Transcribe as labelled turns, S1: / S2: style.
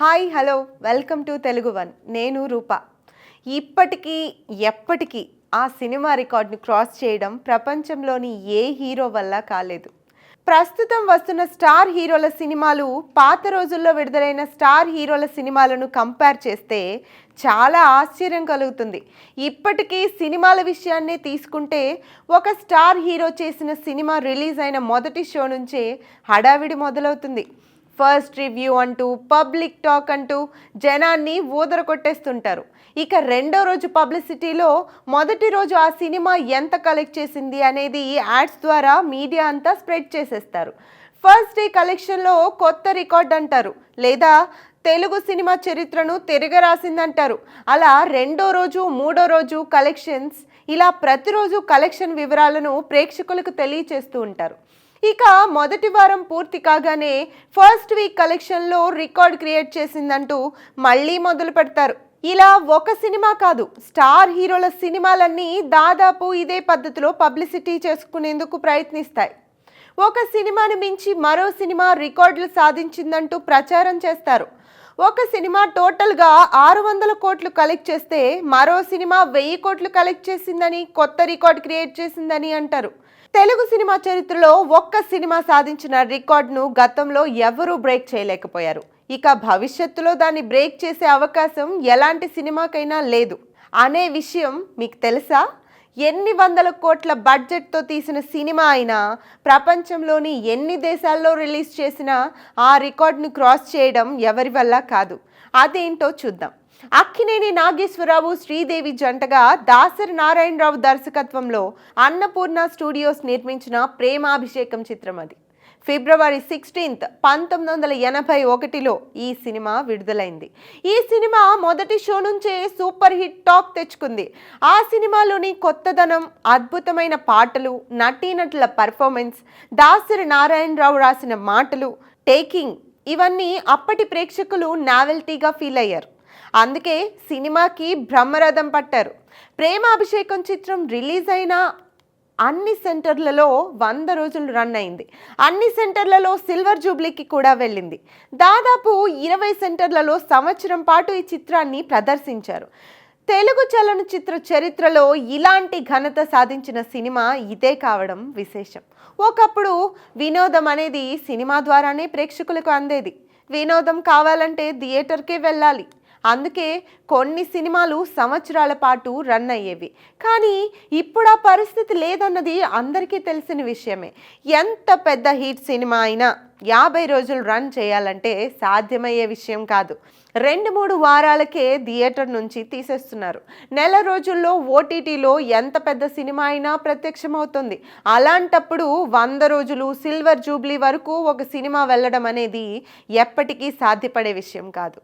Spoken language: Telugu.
S1: Hi hello welcome to Telugu one. నేను రూప. ఇప్పటికీ ఎప్పటికీ ఆ సినిమా రికార్డ్ని క్రాస్ చేయడం ప్రపంచంలోని ఏ హీరో వల్ల కాలేదు. ప్రస్తుతం వస్తున్న స్టార్ హీరోల సినిమాలు పాత రోజుల్లో విడుదలైన స్టార్ హీరోల సినిమాలను కంపేర్ చేస్తే చాలా ఆశ్చర్యం కలుగుతుంది. ఇప్పటికీ సినిమాల విషయాన్నే తీసుకుంటే ఒక స్టార్ హీరో చేసిన సినిమా రిలీజ్ అయిన మొదటి షో నుంచే హడావిడి మొదలవుతుంది. ఫస్ట్ రివ్యూ అంటూ పబ్లిక్ టాక్ అంటూ జనాన్ని ఊదర కొట్టేస్తుంటారు ఇక రెండో రోజు పబ్లిసిటీలో మొదటి రోజు ఆ సినిమా ఎంత కలెక్ట్ చేసింది అనేది యాడ్స్ ద్వారా మీడియా అంతా స్ప్రెడ్ చేసేస్తారు. ఫస్ట్ డే కలెక్షన్లో కొత్త రికార్డ్ అంటారు. లేదా తెలుగు సినిమా చరిత్రను తిరగరాసిందంటారు. అలా రెండో రోజు మూడో రోజు కలెక్షన్స్ ఇలా ప్రతిరోజు కలెక్షన్ వివరాలను ప్రేక్షకులకు తెలియచేస్తూ ఉంటారు. ఇక మొదటి వారం పూర్తి కాగానే ఫస్ట్ వీక్ కలెక్షన్లో రికార్డ్ క్రియేట్ చేసిందంటూ మళ్ళీ మొదలు పెడతారు. ఇలా ఒక సినిమా కాదు స్టార్ హీరోల సినిమాలన్నీ దాదాపు ఇదే పద్ధతిలో పబ్లిసిటీ చేసుకునేందుకు ప్రయత్నిస్తాయి. ఒక సినిమాను మించి మరో సినిమా రికార్డులు సాధించిందంటూ ప్రచారం చేస్తారు. ఒక సినిమా టోటల్గా ఆరు వందల కోట్లు కలెక్ట్ చేస్తే మరో సినిమా వెయ్యి కోట్లు కలెక్ట్ చేసిందని కొత్త రికార్డ్ క్రియేట్ చేసిందని అంటారు. తెలుగు సినిమా చరిత్రలో ఒక్క సినిమా సాధించిన రికార్డును గతంలో ఎవరూ బ్రేక్ చేయలేకపోయారు. ఇక భవిష్యత్తులో దాన్ని బ్రేక్ చేసే అవకాశం ఎలాంటి సినిమాకైనా లేదు. అనే విషయం మీకు తెలుసా? ఎన్ని వందల కోట్ల బడ్జెట్తో తీసిన సినిమా అయినా ప్రపంచంలోని ఎన్ని దేశాల్లో రిలీజ్ చేసినా ఆ రికార్డును క్రాస్ చేయడం ఎవరి వల్ల కాదు. అదేంటో చూద్దాం. అక్కినేని నాగేశ్వరరావు శ్రీదేవి జంటగా దాసరి నారాయణరావు దర్శకత్వంలో అన్నపూర్ణ స్టూడియోస్ నిర్మించిన ప్రేమాభిషేకం చిత్రం అది. ఫిబ్రవరి సిక్స్టీన్త్ పంతొమ్మిది వందల ఎనభై ఒకటిలో ఈ సినిమా విడుదలైంది. ఈ సినిమా మొదటి షో నుంచే సూపర్ హిట్ టాక్ తెచ్చుకుంది. ఆ సినిమాలోని కొత్తదనం అద్భుతమైన పాటలు నటీనటుల పర్ఫార్మెన్స్ దాసరి నారాయణరావు రాసిన మాటలు టేకింగ్ ఇవన్నీ అప్పటి ప్రేక్షకులు నావెల్టీగా ఫీల్ అయ్యారు. అందుకే సినిమాకి బ్రహ్మరథం పట్టారు. ప్రేమాభిషేకం చిత్రం రిలీజ్ అయిన అన్ని సెంటర్లలో వంద రోజులు రన్ అయింది. అన్ని సెంటర్లలో సిల్వర్ జూబ్లీకి కూడా వెళ్ళింది. దాదాపు ఇరవై సెంటర్లలో సంవత్సరం పాటు ఈ చిత్రాన్ని ప్రదర్శించారు. తెలుగు చలనచిత్ర చరిత్రలో ఇలాంటి ఘనత సాధించిన సినిమా ఇదే కావడం విశేషం. ఒకప్పుడు వినోదం అనేది సినిమా ద్వారానే ప్రేక్షకులకు అందేది. వినోదం కావాలంటే థియేటర్కే వెళ్ళాలి. అందుకే కొన్ని సినిమాలు సంవత్సరాల పాటు రన్ అయ్యేవి. కానీ ఇప్పుడు ఆ పరిస్థితి లేదన్నది అందరికీ తెలిసిన విషయమే. ఎంత పెద్ద హిట్ సినిమా అయినా యాభై రోజులు రన్ చేయాలంటే సాధ్యమయ్యే విషయం కాదు. రెండు మూడు వారాలకే థియేటర్ నుంచి తీసేస్తున్నారు. నెల రోజుల్లో ఓటీటీలో ఎంత పెద్ద సినిమా అయినా ప్రత్యక్షమవుతుంది. అలాంటప్పుడు వంద రోజులు సిల్వర్ జూబ్లీ వరకు ఒక సినిమా వెళ్ళడం అనేది ఎప్పటికీ సాధ్యపడే విషయం కాదు.